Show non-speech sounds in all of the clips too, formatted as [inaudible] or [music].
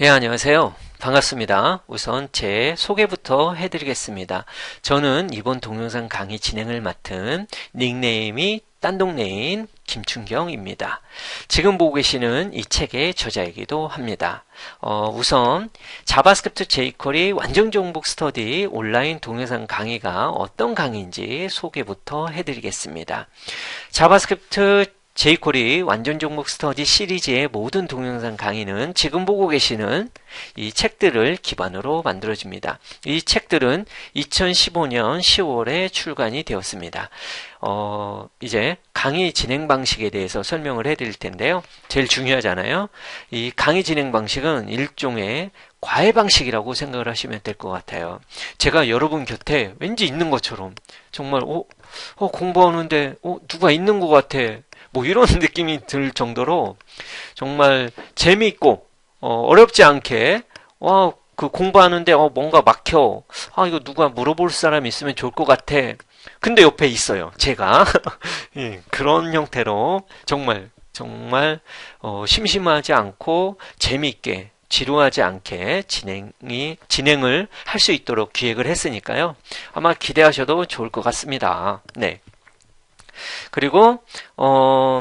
예, 안녕하세요. 반갑습니다. 우선 제 소개부터 해드리겠습니다. 저는 이번 동영상 강의 진행을 맡은 닉네임이 딴동네인 김춘경입니다. 지금 보고 계시는 이 책의 저자이기도 합니다. 어, 우선 자바스크립트 jQuery 완전 정복 스터디 온라인 동영상 강의가 어떤 강의인지 소개부터 해드리겠습니다. 자바스크립트 제이콜이 완전 종목 스터디 시리즈의 모든 동영상 강의는 지금 보고 계시는 이 책들을 기반으로 만들어집니다. 이 책들은 2015년 10월에 출간이 되었습니다. 어, 이제 강의 진행 방식에 대해서 설명을 해드릴 텐데요. 제일 중요하잖아요. 이 강의 진행 방식은 일종의 과외 방식이라고 생각을 하시면 될 것 같아요. 제가 여러분 곁에 왠지 있는 것처럼 정말 어, 어 공부하는데 어, 누가 있는 것 같아. 뭐 이런 [laughs] 느낌이 들 정도로 정말 재미있고 어, 렵지 않게 와, 그 공부하는데 어, 뭔가 막혀. 아, 이거 누가 물어볼 사람 있으면 좋을 것 같아. 근데 옆에 있어요. 제가. [laughs] 예, 그런 형태로 정말 정말 어, 심심하지 않고 재미있게 지루하지 않게 진행이 진행을 할 수 있도록 기획을 했으니까요. 아마 기대하셔도 좋을 것 같습니다. 네. 그리고 어,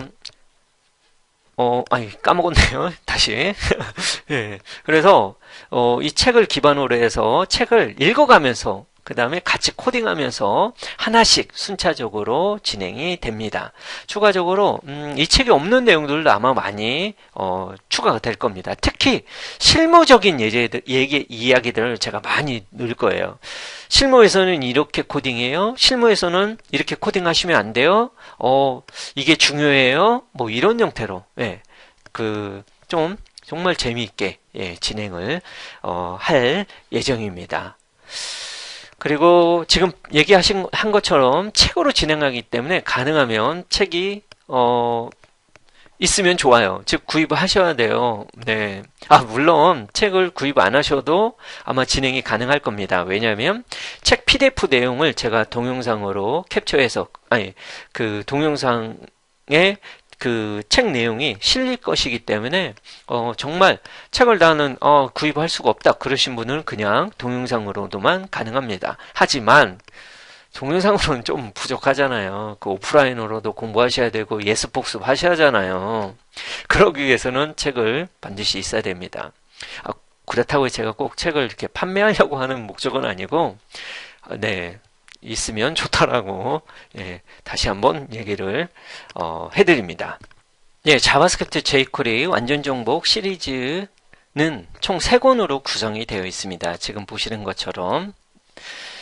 어, 아니, 까먹었네요. [laughs] 다시. [laughs] 예. 그래서, 어, 이 책을 기반으로 해서 책을 읽어가면서 그 다음에 같이 코딩하면서 하나씩 순차적으로 진행이 됩니다. 추가적으로 음, 이 책에 없는 내용들도 아마 많이 어, 추가가 될 겁니다. 특히 실무적인 예제들, 얘기, 이야기들을 제가 많이 넣을 거예요. 실무에서는 이렇게 코딩해요. 실무에서는 이렇게 코딩하시면 안 돼요. 어, 이게 중요해요. 뭐 이런 형태로 예, 그좀 정말 재미있게 예, 진행을 어, 할 예정입니다. 그리고 지금 얘기하신 한 것처럼 책으로 진행하기 때문에 가능하면 책이 어 있으면 좋아요. 즉 구입을 하셔야 돼요. 네. 아 물론 책을 구입 안 하셔도 아마 진행이 가능할 겁니다. 왜냐하면 책 PDF 내용을 제가 동영상으로 캡처해서 아니 그 동영상에 그 책 내용이 실릴 것이기 때문에 어, 정말 책을 나는 어, 구입할 수가 없다 그러신 분은 그냥 동영상으로도만 가능합니다. 하지만 동영상으로는 좀 부족하잖아요. 그 오프라인으로도 공부하셔야 되고 예습 복습 하셔야 하잖아요. 그러기 위해서는 책을 반드시 있어야 됩니다. 아, 그렇다고 제가 꼭 책을 이렇게 판매하려고 하는 목적은 아니고, 네, 있으면 좋다라고 예, 다시 한번 얘기를 어, 해드립니다. 예, 자바스크립트 jQuery 완전 정복 시리즈는 총 3권으로 구성이 되어 있습니다. 지금 보시는 것처럼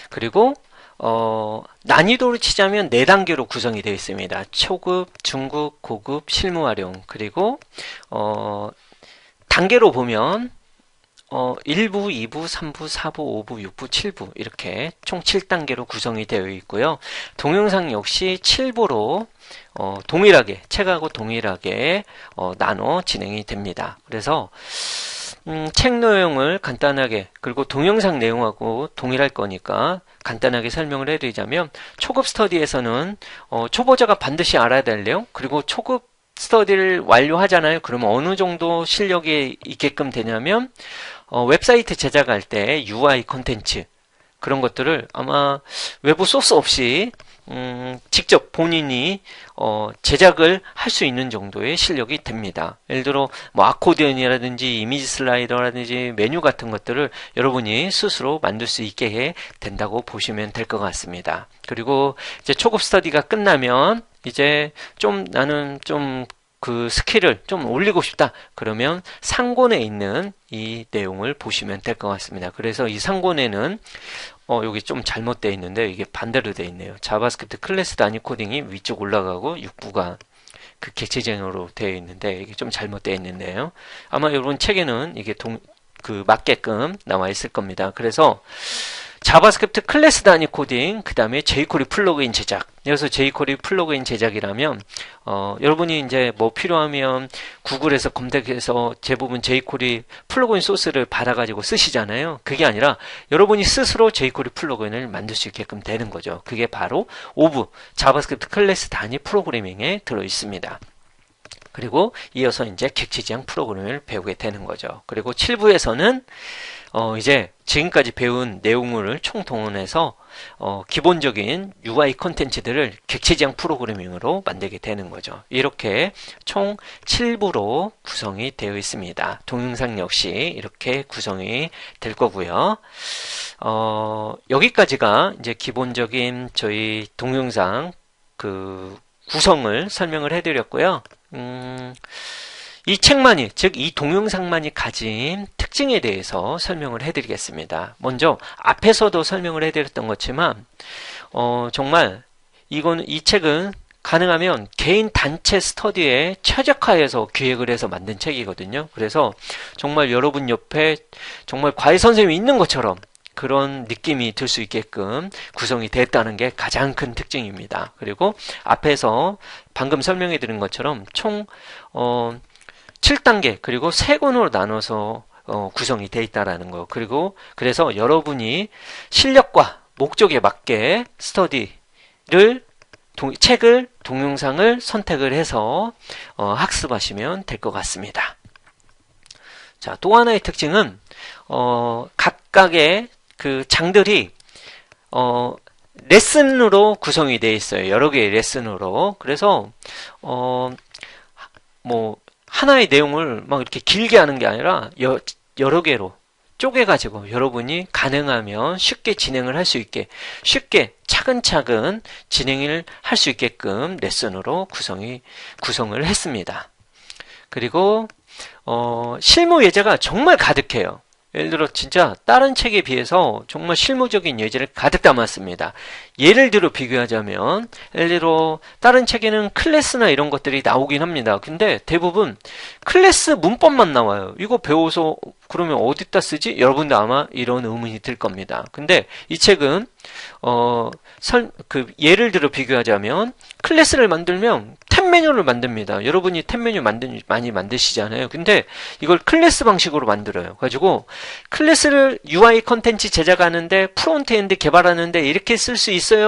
그리고 어, 난이도를 치자면 4단계로 구성이 되어 있습니다. 초급, 중급, 고급, 실무 활용 그리고 어, 단계로 보면 어, 1부, 2부, 3부, 4부, 5부, 6부, 7부 이렇게 총 7단계로 구성이 되어 있고요. 동영상 역시 7부로 어, 동일하게 책하고 동일하게 어, 나눠 진행이 됩니다. 그래서 음, 책 내용을 간단하게 그리고 동영상 내용하고 동일할 거니까 간단하게 설명을 해드리자면 초급 스터디에서는 어, 초보자가 반드시 알아야 될 내용 그리고 초급 스터디를 완료하잖아요. 그러면 어느 정도 실력이 있게끔 되냐면 어, 웹사이트 제작할 때 UI 컨텐츠 그런 것들을 아마 외부 소스 없이 음, 직접 본인이 어, 제작을 할 수 있는 정도의 실력이 됩니다. 예를 들어 뭐 아코디언이라든지 이미지 슬라이더라든지 메뉴 같은 것들을 여러분이 스스로 만들 수 있게 된다고 보시면 될 것 같습니다. 그리고 이제 초급 스터디가 끝나면 이제 좀 나는 좀 그 스킬을 좀 올리고 싶다. 그러면 상권에 있는 이 내용을 보시면 될 것 같습니다. 그래서 이 상권에는 어, 여기 좀 잘못되어 있는데 이게 반대로 되어 있네요. 자바스크립트 클래스 단위 코딩이 위쪽 올라가고 6부가 그 객체적으로 되어 있는데 이게 좀 잘못되어 있는데요. 아마 여러분 책에는 이게 동, 그 맞게끔 나와 있을 겁니다. 그래서 자바스크립트 클래스 단위 코딩, 그 다음에 jQuery 플러그인 제작. 여기서 jQuery 플러그인 제작이라면, 어, 여러분이 이제 뭐 필요하면 구글에서 검색해서 대부분 jQuery 플러그인 소스를 받아가지고 쓰시잖아요. 그게 아니라 여러분이 스스로 jQuery 플러그인을 만들 수 있게끔 되는 거죠. 그게 바로 오브 자바스크립트 클래스 단위 프로그래밍에 들어 있습니다. 그리고 이어서 이제 객체지향 프로그램을 배우게 되는 거죠. 그리고 7부에서는 어 이제 지금까지 배운 내용을 총동원해서 어 기본적인 UI 콘텐츠들을 객체지향 프로그래밍으로 만들게 되는 거죠. 이렇게 총 7부로 구성이 되어 있습니다. 동영상 역시 이렇게 구성이 될 거고요. 어 여기까지가 이제 기본적인 저희 동영상 그 구성을 설명을 해드렸고요. 음, 이 책만이, 즉, 이 동영상만이 가진 특징에 대해서 설명을 해드리겠습니다. 먼저, 앞에서도 설명을 해드렸던 것지만, 어, 정말, 이건, 이 책은 가능하면 개인 단체 스터디에 최적화해서 기획을 해서 만든 책이거든요. 그래서 정말 여러분 옆에 정말 과외 선생님이 있는 것처럼 그런 느낌이 들 수 있게끔 구성이 됐다는 게 가장 큰 특징입니다. 그리고 앞에서 방금 설명해 드린 것처럼 총 어, 7단계 그리고 세 권으로 나눠서 어, 구성이 돼 있다라는 거. 그리고 그래서 여러분이 실력과 목적에 맞게 스터디를 동, 책을 동영상을 선택을 해서 어, 학습하시면 될 것 같습니다. 자, 또 하나의 특징은 어, 각각의 그 장들이 어 레슨으로 구성이 되어 있어요. 여러 개의 레슨으로. 그래서 어 뭐 하나의 내용을 막 이렇게 길게 하는 게 아니라 여, 여러 개로 쪼개 가지고 여러분이 가능하면 쉽게 진행을 할 수 있게 쉽게 차근차근 진행을 할 수 있게끔 레슨으로 구성이 구성을 했습니다. 그리고 어 실무 예제가 정말 가득해요. 예를 들어 진짜 다른 책에 비해서 정말 실무적인 예제를 가득 담았습니다. 예를 들어 비교하자면 예를 들어 다른 책에는 클래스나 이런 것들이 나오긴 합니다. 근데 대부분 클래스 문법만 나와요. 이거 배워서 그러면 어디다 쓰지? 여러분도 아마 이런 의문이 들 겁니다. 근데 이 책은 어, 설, 그 예를 들어 비교하자면 클래스를 만들면 템 메뉴를 만듭니다. 여러분이 템 메뉴 만드 많이 만드시잖아요. 근데 이걸 클래스 방식으로 만들어요. 가지고 클래스를 UI 컨텐츠 제작하는데 프론트엔드 개발하는데 이렇게 쓸 수 있어요.